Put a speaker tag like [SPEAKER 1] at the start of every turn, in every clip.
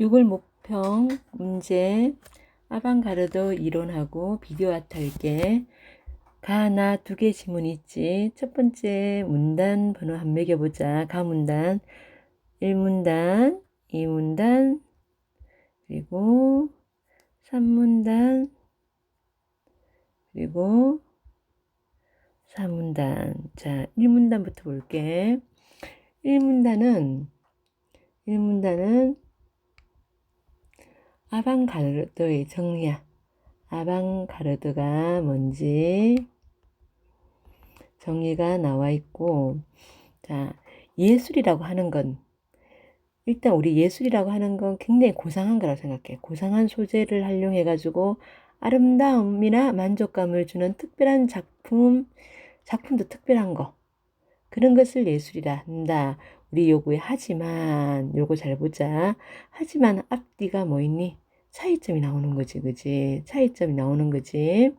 [SPEAKER 1] 6월 목평 문제 아방가르드 이론하고 비디오 아트 할게. 가나 두 개 지문 있지. 첫 번째 문단 번호 한 매겨보자. 가 문단 1문단, 2문단, 그리고 3문단, 그리고 4문단. 자, 1문단부터 볼게. 1문단은 1문단은 아방가르드의 정리야. 아방가르드가 뭔지 정의가 나와 있고, 자, 예술이라고 하는 건, 일단 우리 예술이라고 하는 건 굉장히 고상한 거라고 생각해. 고상한 소재를 활용해가지고 아름다움이나 만족감을 주는 특별한 작품, 작품도 특별한 거. 그런 것을 예술이라 한다. 우리 요구에 하지만, 요거 잘 보자. 하지만 앞뒤가 뭐 있니? 차이점이 나오는 거지, 그지? 차이점이 나오는 거지.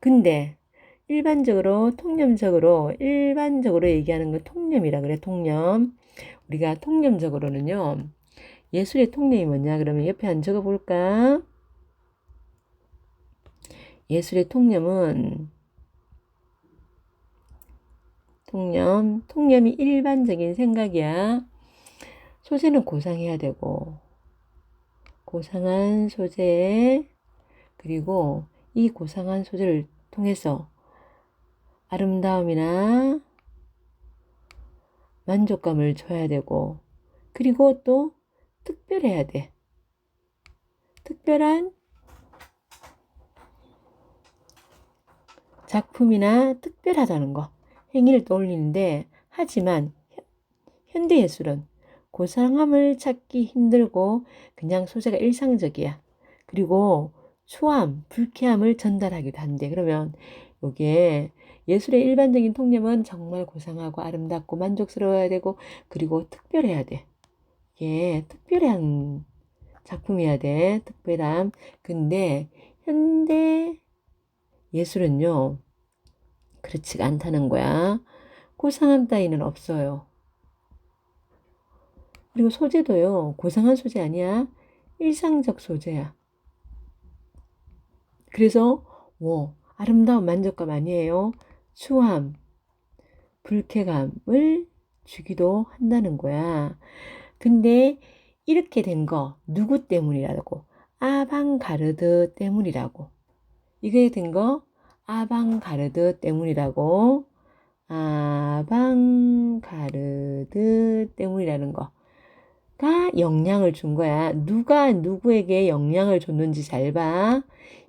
[SPEAKER 1] 근데, 일반적으로, 통념적으로, 일반적으로 얘기하는 건 통념이라 그래, 통념. 우리가 통념적으로는요, 예술의 통념이 뭐냐? 그러면 옆에 한 적어 볼까? 예술의 통념은, 통념, 통념이 일반적인 생각이야. 소재는 고상해야 되고, 고상한 소재, 그리고 이 고상한 소재를 통해서 아름다움이나 만족감을 줘야 되고, 그리고 또 특별해야 돼. 특별한 작품이나 특별하다는 거, 행위를 떠올리는데, 하지만 현대 예술은 고상함을 찾기 힘들고 그냥 소재가 일상적이야. 그리고 초함, 불쾌함을 전달하기도 한대. 그러면 이게 예술의 일반적인 통념은 정말 고상하고 아름답고 만족스러워야 되고 그리고 특별해야 돼. 이게 특별한 작품이어야 돼. 특별함. 근데 현대 예술은요. 그렇지가 않다는 거야. 고상함 따위는 없어요. 그리고 소재도요. 고상한 소재 아니야. 일상적 소재야. 그래서 뭐 아름다운 만족감 아니에요. 추함, 불쾌감을 주기도 한다는 거야. 근데 이렇게 된 거 누구 때문이라고? 아방가르드 때문이라고. 이게 된 거 아방가르드 때문이라고. 아방가르드 때문이라는 거. 가 영향을 준 거야. 누가 누구에게 영향을 줬는지 잘 봐.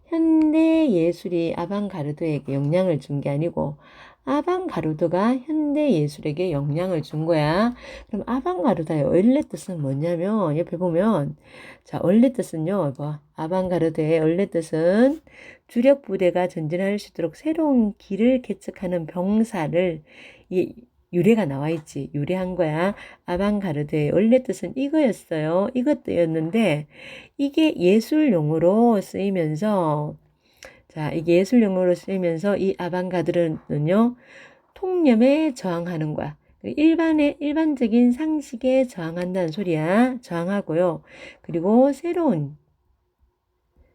[SPEAKER 1] 현대 예술이 아방가르드에게 영향을 준 게 아니고 아방가르드가 현대 예술에게 영향을 준 거야. 그럼 아방가르드의 원래 뜻은 뭐냐면 옆에 보면 자 원래 뜻은요. 봐. 아방가르드의 원래 뜻은 주력 부대가 전진할 수 있도록 새로운 길을 개척하는 병사를 이 유래가 나와 있지. 유래한 거야. 아방가르드의 원래 뜻은 이거였어요. 이것도였는데 이게 예술용으로 쓰이면서 자, 이게 예술 용어로 쓰이면서 이 아방가르드는요. 통념에 저항하는 거야. 일반의 일반적인 상식에 저항한다는 소리야. 저항하고요. 그리고 새로운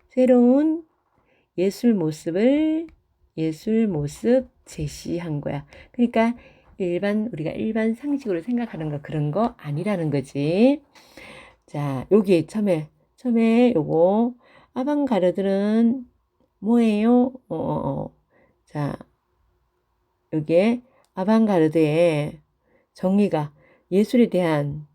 [SPEAKER 1] 새로운 예술 모습을 예술 모습 제시한 거야. 그러니까 일반 우리가 일반 상식으로 생각하는 거 그런 거 아니라는 거지. 자, 여기 처음에 처음에 요거 아방가르드는 뭐예요? 어, 어, 어. 자, 여기에 아방가르드의 정의가 예술에 대한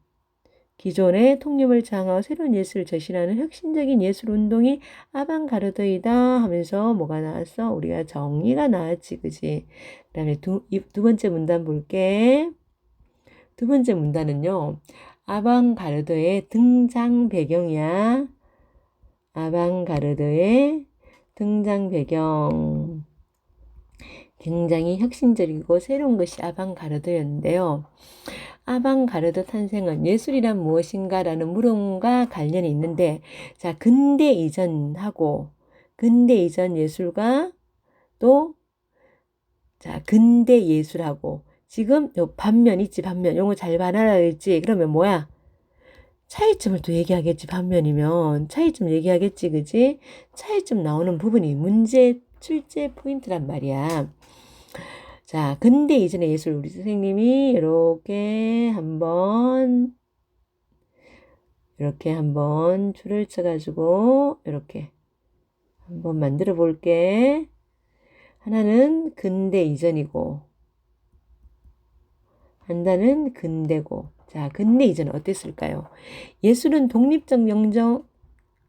[SPEAKER 1] 기존의 통념을 장하고 새로운 예술을 제시하는 혁신적인 예술 운동이 아방가르드이다 하면서 뭐가 나왔어? 우리가 정의가 나왔지, 그지? 그 다음에 두, 두 번째 문단 볼게. 두 번째 문단은요, 아방가르드의 등장 배경이야. 아방가르드의 등장 배경. 굉장히 혁신적이고 새로운 것이 아방가르드였는데요. 아방가르드 탄생은 예술이란 무엇인가라는 물음과 관련이 있는데, 자, 근대 이전하고, 근대 이전 예술과 또, 자, 근대 예술하고, 지금 요 반면 있지, 반면. 요거 잘 했지. 그러면 뭐야? 차이점을 또 얘기하겠지 반면이면 차이점 얘기하겠지 그지 차이점 나오는 부분이 문제 출제 포인트란 말이야 자 근대 이전의 예술 우리 선생님이 이렇게 한번 이렇게 한번 줄을 쳐가지고 이렇게 한번 만들어 볼게 하나는 근대 이전이고 한다는 근대고 자, 근대 이전은 어땠을까요? 예술은 독립적 명령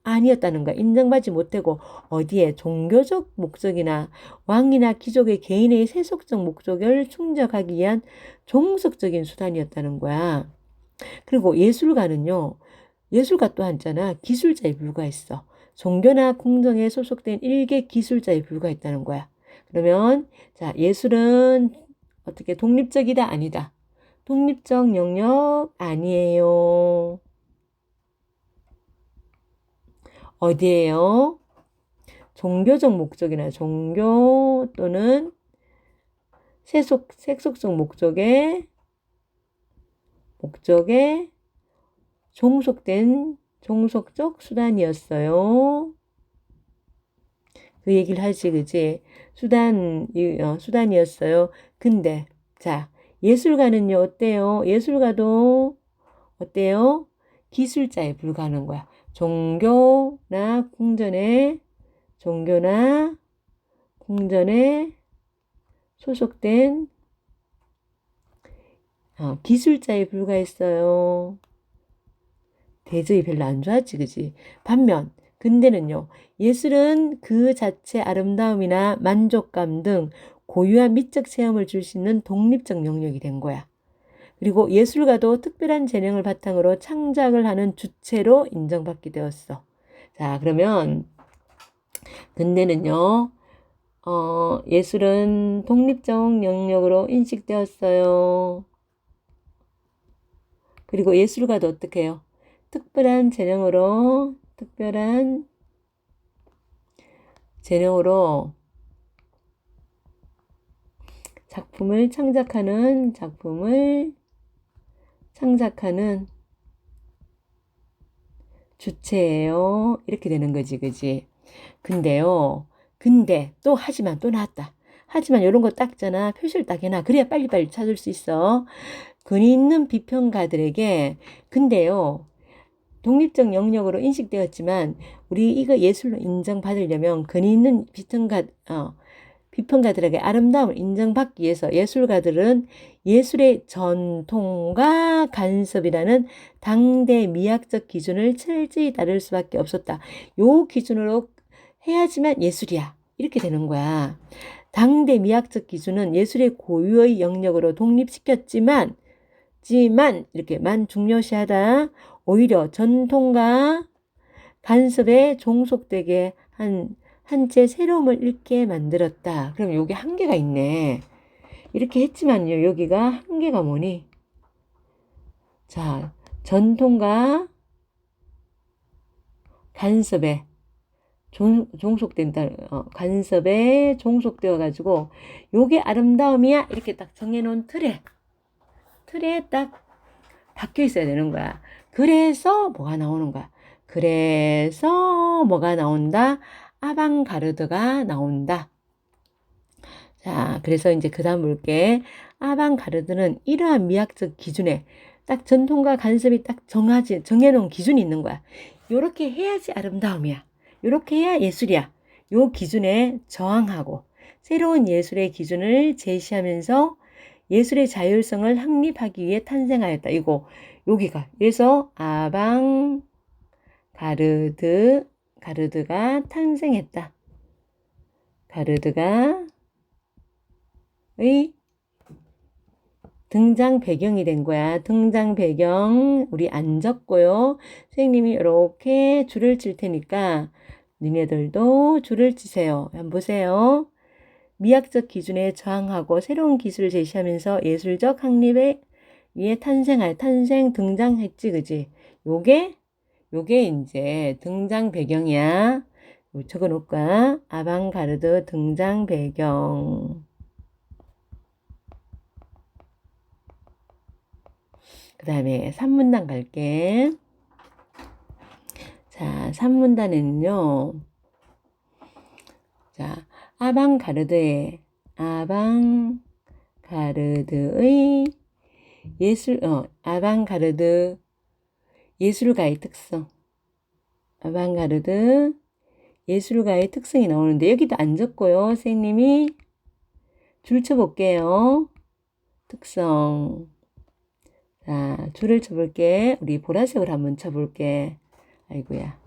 [SPEAKER 1] 아니었다는 거 인정받지 못하고 어디에 종교적 목적이나 왕이나 귀족의 개인의 세속적 목적을 충족하기 위한 종속적인 수단이었다는 거야. 그리고 예술가는요. 예술가 또 한자나 기술자에 불과했어. 종교나 궁정에 소속된 일개 기술자에 불과했다는 거야. 그러면 자 예술은 어떻게 독립적이다 아니다. 독립적 영역 아니에요. 어디에요? 종교적 목적이나 종교 또는 세속, 색속적 목적에 목적에 종속된 종속적 수단이었어요. 그 얘기를 하지, 그지? 수단, 어, 수단이었어요. 근데, 자, 예술가는요, 어때요? 예술가도 어때요? 기술자에 불과하는 거야. 종교나 궁전에, 종교나 궁전에 소속된 어, 기술자에 불과했어요. 대접이 별로 안 좋았지, 그지? 반면, 근대는요, 예술은 그 자체 아름다움이나 만족감 등 고유한 미적 체험을 줄 수 있는 독립적 영역이 된 거야. 그리고 예술가도 특별한 재능을 바탕으로 창작을 하는 주체로 인정받게 되었어. 자, 그러면 근대는요, 어, 예술은 독립적 영역으로 인식되었어요. 그리고 예술가도 어떻게 해요? 특별한 재능으로, 특별한 재능으로 작품을 창작하는 작품을 창작하는 주체예요. 이렇게 되는 거지, 그지? 근데요, 근데 또 하지만 또 나왔다. 하지만 이런 거 닦잖아. 표시를 딱 해놔. 그래야 빨리빨리 찾을 수 있어. 근위 있는 비평가들에게 근데요. 독립적 영역으로 인식되었지만 우리 이거 예술로 인정받으려면 근위 있는 비평가 어, 비평가들에게 아름다움을 인정받기 위해서 예술가들은 예술의 전통과 간섭이라는 당대 미학적 기준을 철저히 따를 수밖에 없었다. 요 기준으로 해야지만 예술이야. 이렇게 되는 거야. 당대 미학적 기준은 예술의 고유의 영역으로 독립시켰지만, 지만 이렇게 만 중요시하다. 오히려 전통과 간섭에 종속되게 한 한채 새로움을 잃게 만들었다. 그럼 여기 한계가 있네. 이렇게 했지만요. 여기가 한계가 뭐니? 자, 전통과 간섭에 종, 속된다 어, 간섭에 종속되어 가지고 요게 아름다움이야 이렇게 딱 정해놓은 틀에 틀에 딱 박혀 있어야 되는 거야. 그래서 뭐가 나오는 거야. 그래서 뭐가 나온다. 아방가르드가 나온다. 자, 그래서 이제 그 다음 볼게. 아방가르드는 이러한 미학적 기준에 딱 전통과 간섭이 딱 정하지, 정해놓은 기준이 있는 거야. 요렇게 해야지 아름다움이야. 요렇게 해야 예술이야. 요 기준에 저항하고 새로운 예술의 기준을 제시하면서 예술의 자율성을 확립하기 위해 탄생하였다. 이거 여기가 그래서 아방 가르드 가르드가 탄생했다. 가르드가 의 등장 배경이 된 거야. 등장 배경 우리 안 적고요. 선생님이 이렇게 줄을 칠 테니까 니네들도 줄을 치세요. 한번 보세요. 미학적 기준에 저항하고 새로운 기술을 제시하면서 예술적 확립에 위해 탄생할 탄생 등장했지 그지? 요게 요게 이제 등장 배경이야. 적어 놓을까? 아방가르드 등장 배경. 그 다음에 3문단 갈게. 자, 3문단에는요. 자, 아방가르드의 아방가르드의 예술 어 아방가르드 예술가의 특성 아방가르드 예술가의 특성이 나오는데 여기도 안 적고요. 선생님이 줄 쳐볼게요. 특성 자 줄을 쳐볼게. 우리 보라색으로 한번 쳐볼게. 아이고야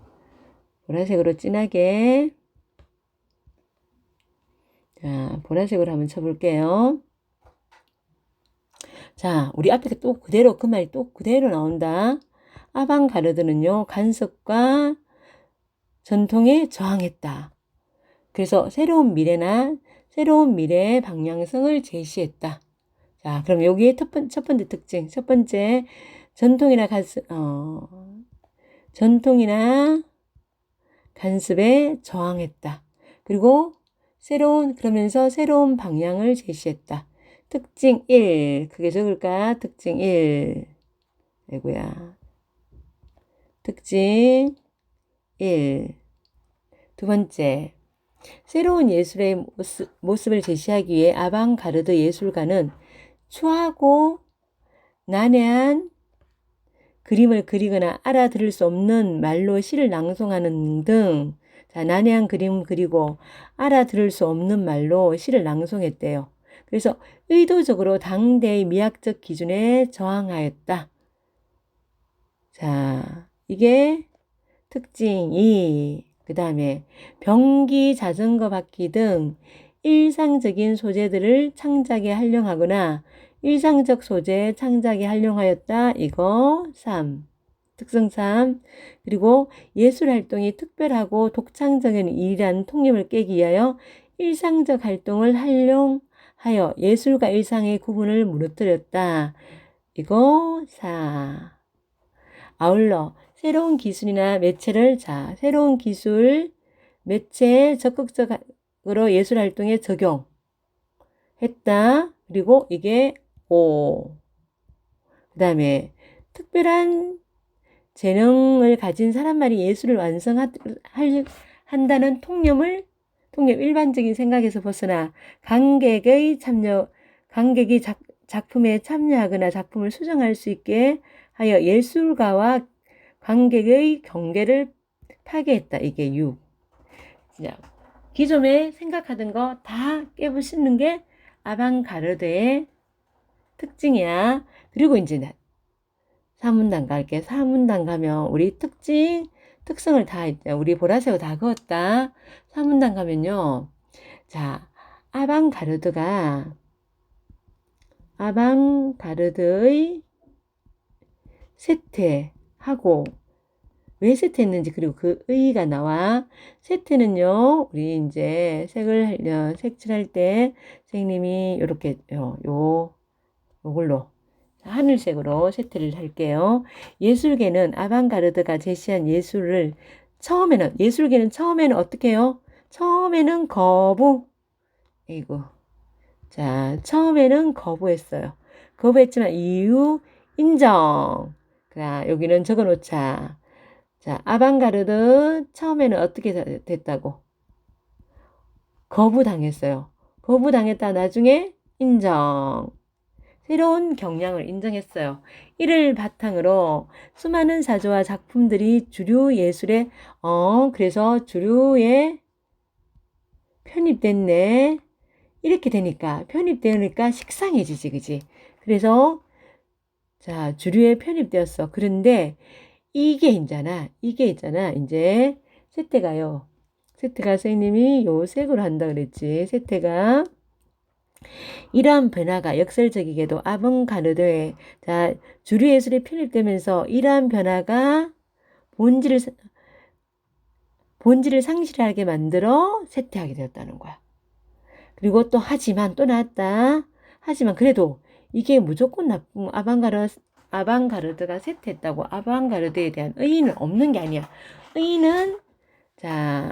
[SPEAKER 1] 보라색으로 진하게 자, 보라색으로 한번 쳐볼게요. 자, 우리 앞에 또 그대로, 그 말이 또 그대로 나온다. 아방가르드는요, 간섭과 전통에 저항했다. 그래서 새로운 미래나 새로운 미래의 방향성을 제시했다. 자, 그럼 여기에 첫, 번, 첫 번째 특징, 첫 번째, 전통이나 간섭, 어, 전통이나 간섭에 저항했다. 그리고 새로운, 그러면서 새로운 방향을 제시했다. 특징 1. 그게 적을까? 특징 1. 아이고야. 특징 1. 두 번째. 새로운 예술의 모습, 모습 을 제시하기 위해 아방가르드 예술가는 추하고 난해한 그림을 그리거나 알아들을 수 없는 말로 시를 낭송하는 등 자, 난해한 그림 그리고 알아들을 수 없는 말로 시를 낭송했대요. 그래서 의도적으로 당대의 미학적 기준에 저항하였다. 자, 이게 특징 2. 그 다음에 병기, 자전거 바퀴 등 일상적인 소재들을 창작에 활용하거나 일상적 소재 창작에 활용하였다. 이거 3. 특성 3. 그리고 예술 활동이 특별하고 독창적인 일이라는 통념을 깨기 위하여 일상적 활동을 활용하여 예술과 일상의 구분을 무너뜨렸다. 이거 4. 아울러 새로운 기술이나 매체를 자, 새로운 기술, 매체 적극적으로 예술 활동에 적용했다. 그리고 이게 5. 그 다음에 특별한 재능을 가진 사람만이 예술을 완성한다는 통념을 통념 일반적인 생각에서 벗어나 관객의 참여 관객이 작, 작품에 참여하거나 작품을 수정할 수 있게 하여 예술가와 관객의 경계를 파괴했다. 이게 6. 기존에 생각하던 거 다 깨부시는 게 아방가르드의 특징이야. 그리고 이제 사문단 갈게. 사문단 가면 우리 특징, 특성을 다, 우리 보라색으로 다 그었다. 사문단 가면요. 자, 아방가르드가, 아방가르드의 세태 하고, 왜 세태했는지, 그리고 그 의의가 나와. 세태는요, 우리 이제 색을, 색칠할 때, 선생님이 이렇게, 요, 요, 요걸로 하늘색으로 세트를 할게요. 예술계는 아방가르드가 제시한 예술을 처음에는 예술계는 처음에는 어떻게 해요? 처음에는 거부. 이거. 자, 처음에는 거부했어요. 거부했지만 이유 인정. 자, 여기는 적어 놓자. 자, 아방가르드 처음에는 어떻게 됐다고? 거부당했어요. 거부당했다 나중에 인정. 새로운 경향을 인정했어요. 이를 바탕으로 수많은 사조와 작품들이 주류 예술에 어 그래서 주류에 편입됐네. 이렇게 되니까 편입되니까 식상해지지 그지? 그래서 자 주류에 편입되었어. 그런데 이게 있잖아. 이게 있잖아. 이제 세태가요. 세태가 선생님이 요 색으로 한다 그랬지. 세태가 이러한 변화가 역설적이게도 아방가르드의 자, 주류 예술에 편입되면서 이러한 변화가 본질을 본질을 상실하게 만들어 쇠퇴하게 되었다는 거야. 그리고 또 하지만 또 나왔다. 하지만 그래도 이게 무조건 나쁜 아방가르 아방가르드가 쇠퇴했다고 아방가르드에 대한 의의는 없는 게 아니야. 의의는 자,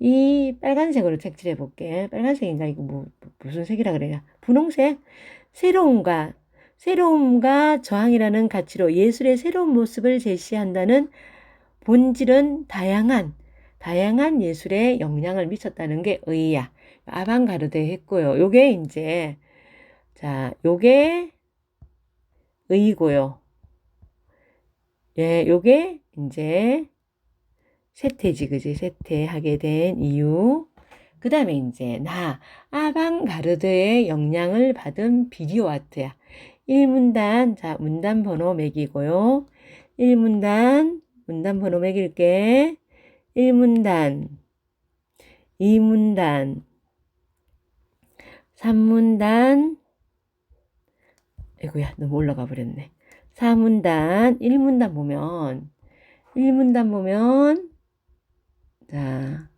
[SPEAKER 1] 이 빨간색으로 색칠해 볼게. 빨간색인가? 이거 뭐, 무슨 색이라 그래야? 분홍색? 새로움과, 새로움과 저항이라는 가치로 예술의 새로운 모습을 제시한다는 본질은 다양한 다양한 예술에 영향을 미쳤다는 게 의야. 아방가르드에 했고요. 요게 이제 자, 요게 의고요. 예, 요게 이제 세태지, 그지? 세태하게 된 이유. 그 다음에 이제 나 아방가르드의 영향을 받은 비디오 아트야. 1문단, 자, 문단 번호 매기고요. 1문단, 문단 번호 매길게. 1문단, 2문단, 3문단, 아이고야, 너무 올라가 버렸네. 4문단, 1문단 보면, 1문단 보면, 자,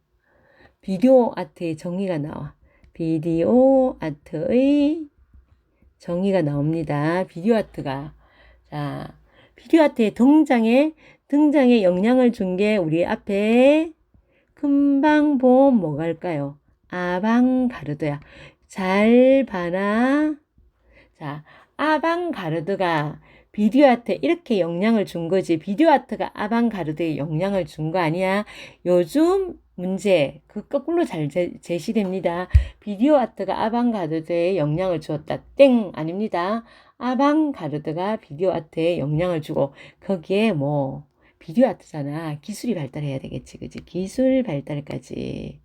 [SPEAKER 1] 비디오 아트의 정의가 나와. 비디오 아트의 정의가 나옵니다. 비디오 아트가. 자, 비디오 아트의 등장에, 등장에 영향을 준 게 우리 앞에 금방 본 뭐가 할까요? 아방가르드야. 잘 봐나. 자, 아방가르드가 비디오 아트에 이렇게 영향을 준 거지. 비디오 아트가 아방가르드에 영향을 준 거 아니야. 요즘 문제, 그 거꾸로 잘 제, 제시됩니다. 비디오 아트가 아방가르드에 영향을 주었다. 땡! 아닙니다. 아방가르드가 비디오 아트에 영향을 주고, 거기에 뭐, 비디오 아트잖아. 기술이 발달해야 되겠지. 그지? 기술 발달까지.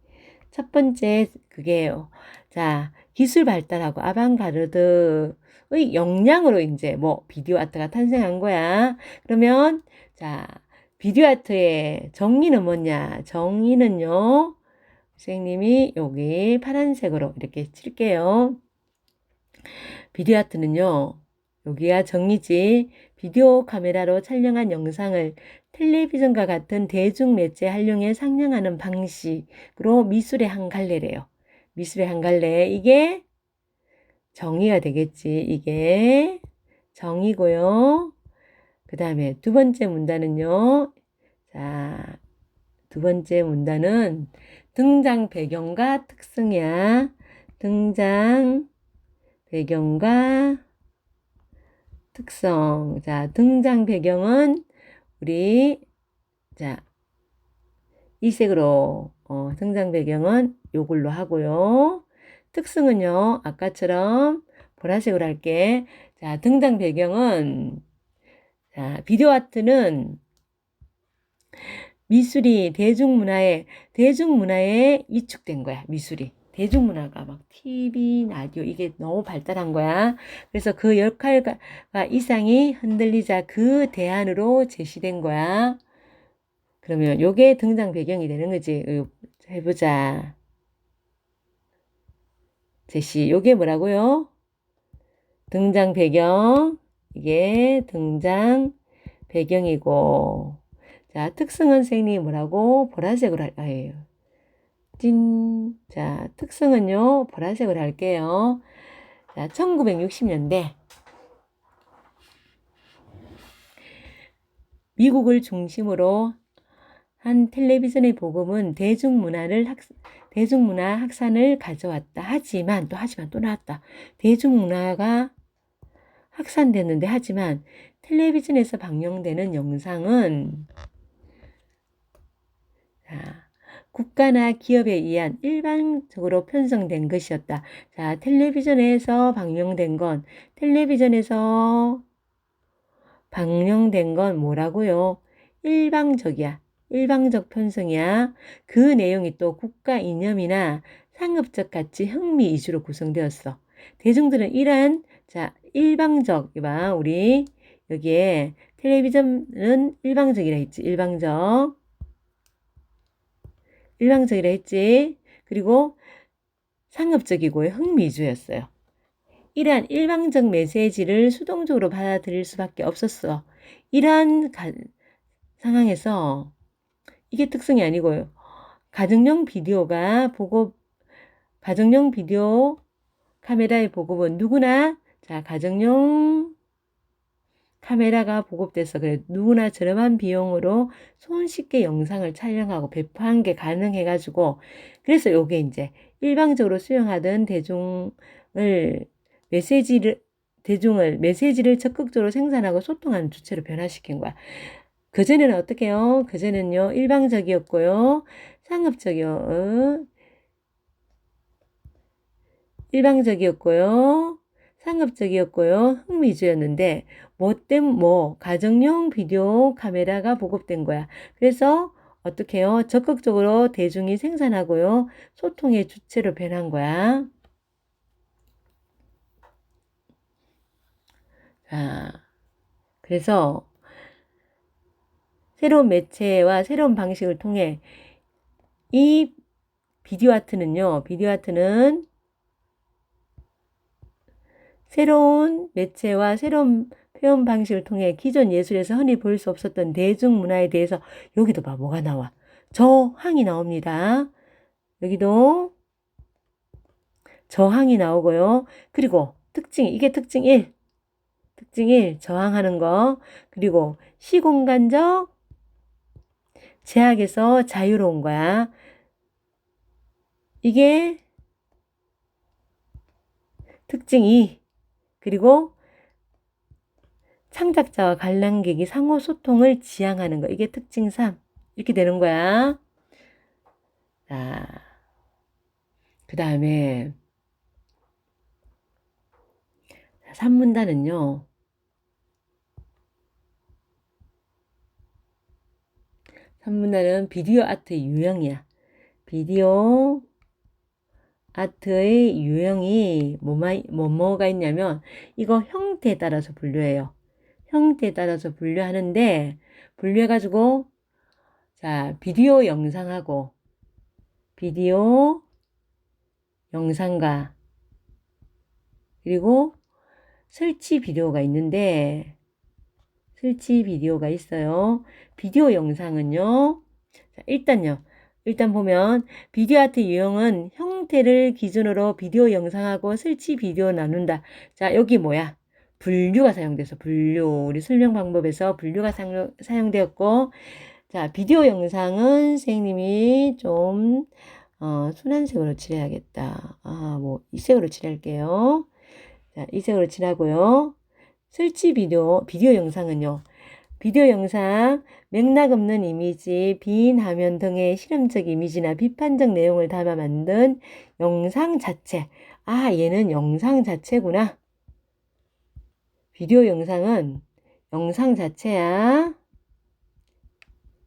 [SPEAKER 1] 첫 번째, 그게요. 자, 기술 발달하고 아방가르드 의 영향으로 이제 뭐 비디오 아트가 탄생한 거야. 그러면 자, 비디오 아트의 정의는 뭐냐? 정의는요. 선생님이 여기 파란색으로 이렇게 칠게요. 비디오 아트는요. 여기가 정의지. 비디오 카메라로 촬영한 영상을 텔레비전과 같은 대중 매체 활용에 상영하는 방식으로 미술의 한 갈래래요. 미술의 한 갈래. 이게 정의가 되겠지. 이게 정의고요. 그 다음에 두 번째 문단은요. 자, 두 번째 문단은 등장 배경과 특성이야. 등장 배경과 특성. 자, 등장 배경은 우리 자, 이 색으로 어, 등장 배경은 요걸로 하고요. 특성은요. 아까처럼 보라색으로 할게. 자, 등장 배경은 자, 비디오 아트는 미술이 대중문화에 대중문화에 위축된 거야. 미술이. 대중문화가 막 TV, 라디오 이게 너무 발달한 거야. 그래서 그 역할과 이상이 흔들리자 그 대안으로 제시된 거야. 그러면 요게 등장 배경이 되는 거지. 해보자. 제시. 요게 뭐라고요? 등장 배경. 이게 등장 배경이고. 자, 특성은 선생님이 뭐라고? 보라색으로 할, 아예요. 찐. 자, 특성은요, 보라색으로 할게요. 자, 1960년대. 미국을 중심으로 한 텔레비전의 복음은 대중문화를 학, 대중문화 확산을 가져왔다. 하지만, 또 하지만 또 나왔다. 대중문화가 확산됐는데, 하지만 텔레비전에서 방영되는 영상은, 자, 국가나 기업에 의한 일반적으로 편성된 것이었다. 자, 텔레비전에서 방영된 건, 텔레비전에서 방영된 건 뭐라고요? 일방적이야. 일방적 편성이야. 그 내용이 또 국가 이념이나 상업적 가치, 흥미 위주로 구성되었어. 대중들은 이러한, 자, 일방적, 이봐, 우리, 여기에 텔레비전은 일방적이라 했지. 일방적. 일방적이라 했지. 그리고 상업적이고 흥미주였어요. 이러한 일방적 메시지를 수동적으로 받아들일 수밖에 없었어. 이러한 가, 상황에서 이게 특성이 아니고요. 가정용 비디오가 보급, 가정용 비디오 카메라의 보급은 누구나, 자, 가정용 카메라가 보급돼서 그래 누구나 저렴한 비용으로 손쉽게 영상을 촬영하고 배포한 게 가능해가지고 그래서 요게 이제 일방적으로 수용하던 대중을 메시지를 대중을 메시지를 적극적으로 생산하고 소통하는 주체로 변화시킨 거야. 그전에는 어떻게 해요? 그전에는요, 일방적이었고요, 상업적이요, 어? 일방적이었고요, 상업적이었고요, 흥미주였는데, 뭐 때문, 뭐, 가정용 비디오 카메라가 보급된 거야. 그래서 어떻게 해요? 적극적으로 대중이 생산하고요, 소통의 주체로 변한 거야. 자, 그래서 새로운 매체와 새로운 방식을 통해 이 비디오 아트는요, 비디오 아트는 새로운 매체와 새로운 표현 방식을 통해 기존 예술에서 흔히 볼 수 없었던 대중문화에 대해서 여기도 봐, 뭐가 나와? 저항이 나옵니다. 여기도 저항이 나오고요. 그리고 특징, 이게 특징 1. 특징 1, 저항하는 거. 그리고 시공간적 제약에서 자유로운 거야. 이게 특징 2. 그리고 창작자와 관람객이 상호 소통을 지향하는 거. 이게 특징 3. 이렇게 되는 거야. 자, 그 다음에 3문단은요. 삼문단은 비디오 아트의 유형이야. 비디오 아트의 유형이 뭐뭐가 있냐면 이거 형태에 따라서 분류해요. 형태에 따라서 분류하는데 분류해가지고 자 비디오 영상하고 비디오 영상과 그리고 설치 비디오가 있는데 설치 비디오가 있어요. 비디오 영상은요. 자, 일단요. 일단 보면 비디오 아트 유형은 형태를 기준으로 비디오 영상하고 설치 비디오 나눈다. 자, 여기 뭐야? 분류가 사용돼서 분류. 우리 설명 방법에서 분류가 사용, 사용되었고 자, 비디오 영상은 선생님이 좀 어, 순한색으로 칠해야겠다. 아, 뭐 이 색으로 칠할게요. 자, 이 색으로 칠하고요. 설치 비디오, 비디오 영상은요. 비디오 영상, 맥락 없는 이미지, 빈 화면 등의 실험적 이미지나 비판적 내용을 담아 만든 영상 자체. 아, 얘는 영상 자체구나. 비디오 영상은 영상 자체야.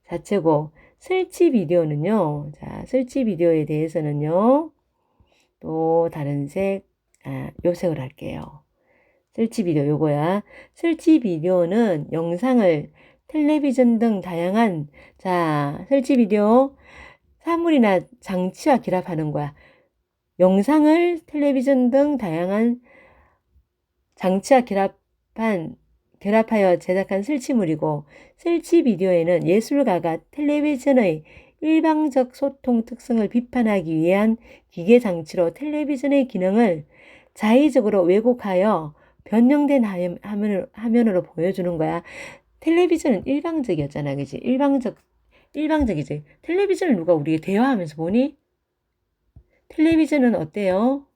[SPEAKER 1] 자체고, 설치 비디오는요. 자, 설치 비디오에 대해서는요. 또 다른 색, 아, 요 색으로 할게요. 설치 비디오 요거야. 설치 비디오는 영상을 텔레비전 등 다양한 자 설치 비디오 사물이나 장치와 결합하는 거야. 영상을 텔레비전 등 다양한 장치와 결합한 결합하여 제작한 설치물이고 설치 비디오에는 예술가가 텔레비전의 일방적 소통 특성을 비판하기 위한 기계 장치로 텔레비전의 기능을 자의적으로 왜곡하여 변형된 화면으로, 화면으로 보여주는 거야. 텔레비전은 일방적이었잖아, 그지? 일방적, 일방적이지. 텔레비전을 누가 우리에게 대화하면서 보니? 텔레비전은 어때요?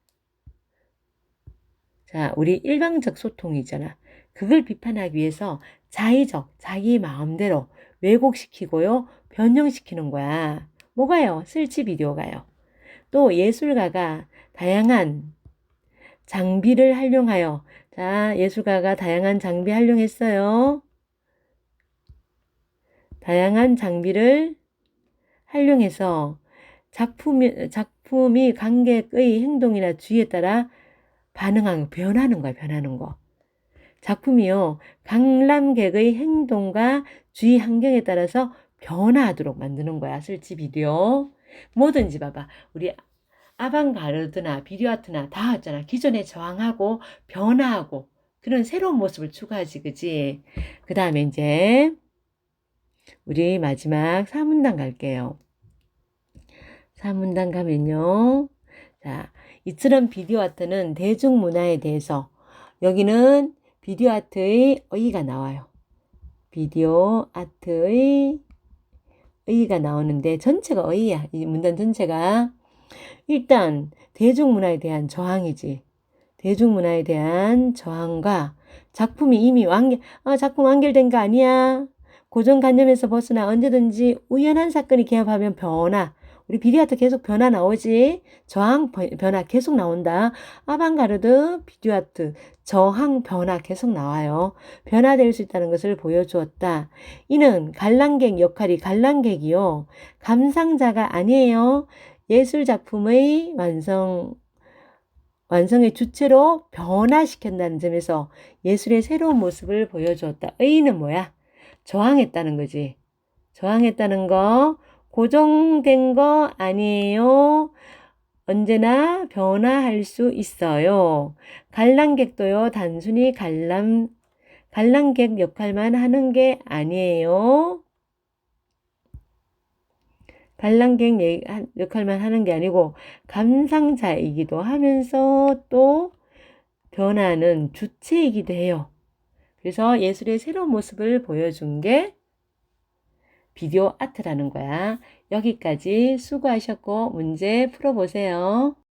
[SPEAKER 1] 자, 우리 일방적 소통이잖아. 그걸 비판하기 위해서 자의적, 자기 마음대로 왜곡시키고요, 변형시키는 거야. 뭐가요? 설치 비디오가요. 또 예술가가 다양한 장비를 활용하여 자, 예술가가 다양한 장비 활용했어요. 다양한 장비를 활용해서 작품이, 작품이 관객의 행동이나 주의에 따라 반응하는, 변하는 거야, 변하는 거. 작품이요, 관람객의 행동과 주의 환경에 따라서 변화하도록 만드는 거야, 비디오. 뭐든지 봐봐. 우리 아방가르드나 비디오 아트나 다 왔잖아. 기존에 저항하고 변화하고 그런 새로운 모습을 추구하지, 그지? 그 다음에 이제 우리 마지막 사문단 갈게요. 사문단 가면요. 자, 이처럼 비디오 아트는 대중문화에 대해서 여기는 비디오 아트의 의의가 나와요. 비디오 아트의 의의가 나오는데 전체가 의의야. 이 문단 전체가 일단 대중문화에 대한 저항이지. 대중문화에 대한 저항과 작품이 이미 완결, 아, 작품 완결된 거 아니야. 고정관념에서 벗어나 언제든지 우연한 사건이 개업하면 변화. 우리 비디아트 계속 변화 나오지? 저항 번- 변화 계속 나온다. 아방가르드, 비디아트 저항 변화 계속 나와요. 변화될 수 있다는 것을 보여주었다. 이는 관람객 역할이 관람객이요. 감상자가 아니에요. 예술 작품의 완성 완성의 주체로 변화시킨다는 점에서 예술의 새로운 모습을 보여주었다. 의는 뭐야? 저항했다는 거지. 저항했다는 거, 고정된 거 아니에요. 언제나 변화할 수 있어요. 관람객도요, 단순히 관람, 관람객 역할만 하는 게 아니에요. 한- 역할만 하는 게 아니고 감상자이기도 하면서 또 변하는 주체이기도 해요. 그래서 예술의 새로운 모습을 보여준 게 비디오 아트라는 거야. 여기까지 수고하셨고 문제 풀어보세요.